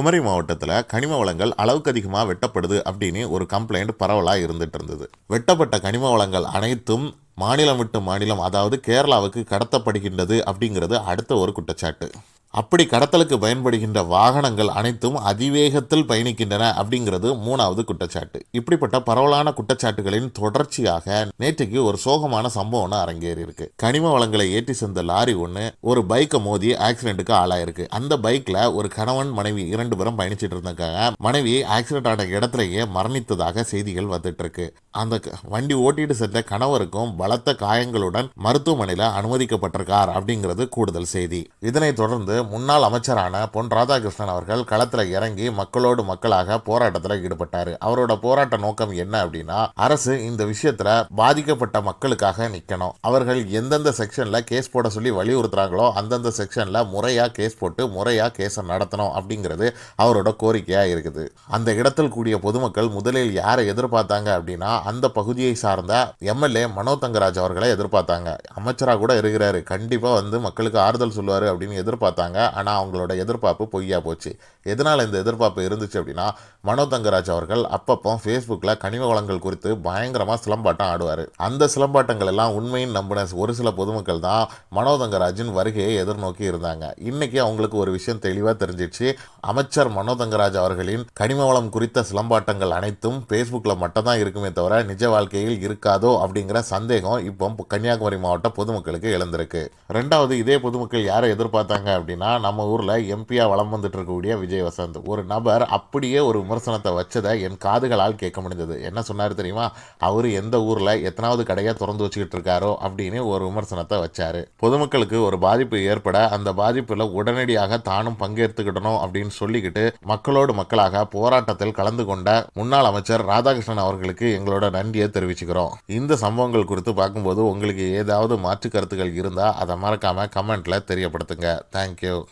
குமரி மாவட்டத்தில் கனிம வளங்கள் அளவுக்கு அதிகமாக வெட்டப்படுது அப்படின்னு ஒரு கம்ப்ளைண்ட் பரவலாக இருந்துட்டு இருந்தது. வெட்டப்பட்ட கனிம வளங்கள் அனைத்தும் மாநிலம் விட்டு மாநிலம் அதாவது கேரளாவுக்கு கடத்தப்படுகின்றது அப்படிங்கிறது அடுத்த ஒரு குற்றச்சாட்டு. அப்படி கடத்தலுக்கு பயன்படுகின்ற வாகனங்கள் அனைத்தும் அதிவேகத்தில் பயணிக்கின்றன அப்படிங்கிறது மூணாவது குற்றச்சாட்டு. இப்படிப்பட்ட பரவலான குற்றச்சாட்டுகளின் தொடர்ச்சியாக நேற்றைக்கு ஒரு சோகமான சம்பவம் அரங்கேறியிருக்கு. அரங்கேறி இருக்கு கனிம வளங்களை ஏற்றி சென்ற லாரி ஒன்று ஒரு பைக்கை மோதி ஆக்சிடென்ட்டுக்கு ஆளாயிருக்கு. அந்த பைக்ல ஒரு கணவன் மனைவி இரண்டு பேரும் பயணிச்சிட்டு இருந்தாங்க மனைவி ஆக்சிடென்ட் ஆன இடத்திலேயே மரணித்ததாக செய்திகள் வந்துட்டு இருக்கு. அந்த க- வண்டி ஓட்டிட்டு சென்ற கணவருக்கும் பலத்த காயங்களுடன் மருத்துவமனையில் அனுமதிக்கப்பட்டிருக்கார் அப்படிங்கிறது கூடுதல் செய்தி. இதனைத் தொடர்ந்து முன்னாள் அமைச்சரான பொன் ராதாகிருஷ்ணன் அவர்கள் களத்தில் இறங்கி மக்களோடு மக்களாக போராட்டத்தில் ஈடுபட்டார். அவரோட போராட்ட நோக்கம் என்ன அப்படின்னா அரசு இந்த விஷயத்துல பாதிக்கப்பட்ட மக்களுக்காக நிற்கணும் அவர்கள் எந்தெந்த செக்ஷனில் கேஸ் போட சொல்லி வலியுறுத்துறாங்களோ அந்தந்த செக்ஷன்ல முறையாக கேஸ் போட்டு முறையா கேஸை நடத்தணும் அப்படிங்கிறது அவரோட கோரிக்கையா இருக்குது. அந்த இடத்தில் கூடிய பொதுமக்கள் முதலில் யாரை எதிர்பார்த்தாங்க அப்படின்னா அந்த பகுதியை சார்ந்த எம்எல்ஏ மனோ தங்கராஜ் அவர்களை எதிர்பார்த்தாங்க. அமைச்சரா கூட இருக்கிறாரு. கண்டிப்பாக வந்து மக்களுக்கு ஆறுதல் சொல்லுவார் அப்படின்னு எதிர்பார்த்தாங்க. ஆனால் அவங்களோட எதிர்பார்ப்பு பொய்யா போச்சு. எதனால் இந்த எதிர்பார்ப்பு இருந்துச்சு அப்படின்னா மனோ தங்கராஜ் அவர்கள் அப்பப்போ ஃபேஸ்புக்கில் கனிம வளங்கள் குறித்து பயங்கரமாக சிலம்பாட்டம் ஆடுவார். அந்த சிலம்பாட்டங்கள் எல்லாம் உண்மையின் நம்பின ஒரு சில பொதுமக்கள் தான் மனோ தங்கராஜின் வருகையை எதிர்நோக்கி இருந்தாங்க. இன்னைக்கு அவங்களுக்கு ஒரு விஷயம் தெளிவாக தெரிஞ்சிச்சு அமைச்சர் மனோ தங்கராஜ் அவர்களின் கனிம வளம் குறித்த சிலம்பாட்டங்கள் அனைத்தும் ஃபேஸ்புக்கில் மட்டும் தான் இருக்குமே தவிர நிஜ வாழ்க்கையில் இருக்காதோ அப்படிங்கிற சந்தேகம் இப்போ கன்னியாகுமரி மாவட்ட பொதுமக்களுக்கு எழுந்திருக்கு. ரெண்டாவது இதே பொதுமக்கள் யாரை எதிர்பார்த்தாங்க அப்படின்னா நம்ம ஊரில் எம்பியா வளம் வந்துட்டு இருக்கக்கூடிய விஜய் வசந்த். ஒரு நபர் அப்படியே ஒரு விமர்சனத்தை வச்சதை என் காதுகளால் கேட்க முடிந்தது. என்ன சொன்னார் தெரியுமா? அவர் எந்த ஊரில் எத்தனாவது கடையை திறந்து வச்சுக்கிட்டு இருக்காரோ அப்படின்னு ஒரு விமர்சனத்தை வச்சார். பொதுமக்களுக்கு ஒரு பாதிப்பு ஏற்பட அந்த பாதிப்பில் உடனடியாக தானும் பங்கேற்றுக்கிடணும் அப்படின்னு சொல்லிக்கிட்டு மக்களோடு மக்களாக போராட்டத்தில் கலந்து கொண்ட முன்னாள் அமைச்சர் ராதாகிருஷ்ணன் அவர்களுக்கு எங்களோட நன்றியை தெரிவிச்சுக்கிறோம். இந்த சம்பவங்கள் குறித்து பார்க்கும்போது உங்களுக்கு ஏதாவது மாற்று கருத்துக்கள் இருந்தால் அதை மறக்காமல் கமெண்ட்டில் தெரியப்படுத்துங்க. Thank you out.